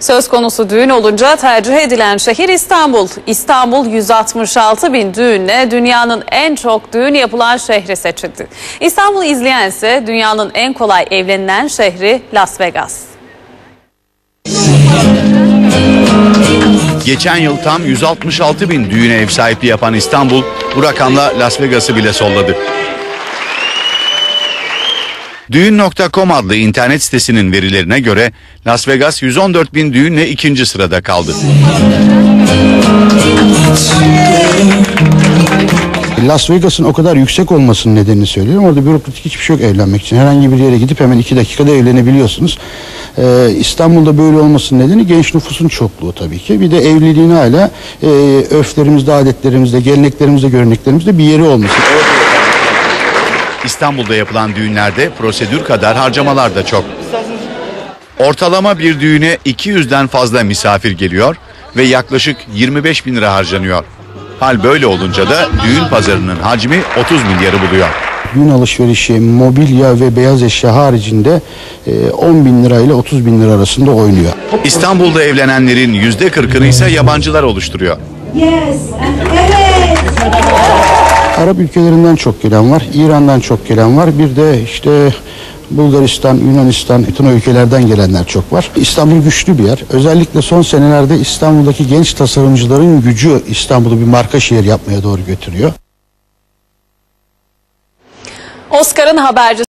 Söz konusu düğün olunca tercih edilen şehir İstanbul. İstanbul 166 bin düğünle dünyanın en çok düğün yapılan şehri seçildi. İstanbul'u izleyen ise dünyanın en kolay evlenilen şehri Las Vegas. Geçen yıl tam 166 bin düğüne ev sahipliği yapan İstanbul bu rakamla Las Vegas'ı bile solladı. Düğün.com adlı internet sitesinin verilerine göre Las Vegas 114 bin düğünle ikinci sırada kaldı. Las Vegas'ın o kadar yüksek olmasının nedenini söylüyorum. Orada bürokratik hiçbir şey yok evlenmek için. Herhangi bir yere gidip hemen iki dakikada evlenebiliyorsunuz. Ee, İstanbul'da böyle olmasının nedeni genç nüfusun çokluğu tabii ki. Bir de evliliğin hala e, örflerimizde, adetlerimizde, geleneklerimizde, göreneklerimizde bir yeri olması. İstanbul'da yapılan düğünlerde prosedür kadar harcamalar da çok. Ortalama bir düğüne 200'den fazla misafir geliyor ve yaklaşık 25 bin lira harcanıyor. Hal böyle olunca da düğün pazarının hacmi 30 milyarı buluyor. Düğün alışverişi, mobilya ve beyaz eşya haricinde e, 10 bin lira ile 30 bin lira arasında oynuyor. İstanbul'da evlenenlerin %40'ını ise yabancılar oluşturuyor. Yes. Evet. Arap ülkelerinden çok gelen var, İran'dan çok gelen var. Bir de işte Bulgaristan, Yunanistan, bütün o ülkelerden gelenler çok var. İstanbul güçlü bir yer. Özellikle son senelerde İstanbul'daki genç tasarımcıların gücü İstanbul'u bir marka şehir yapmaya doğru götürüyor. Oscar'ın habercisi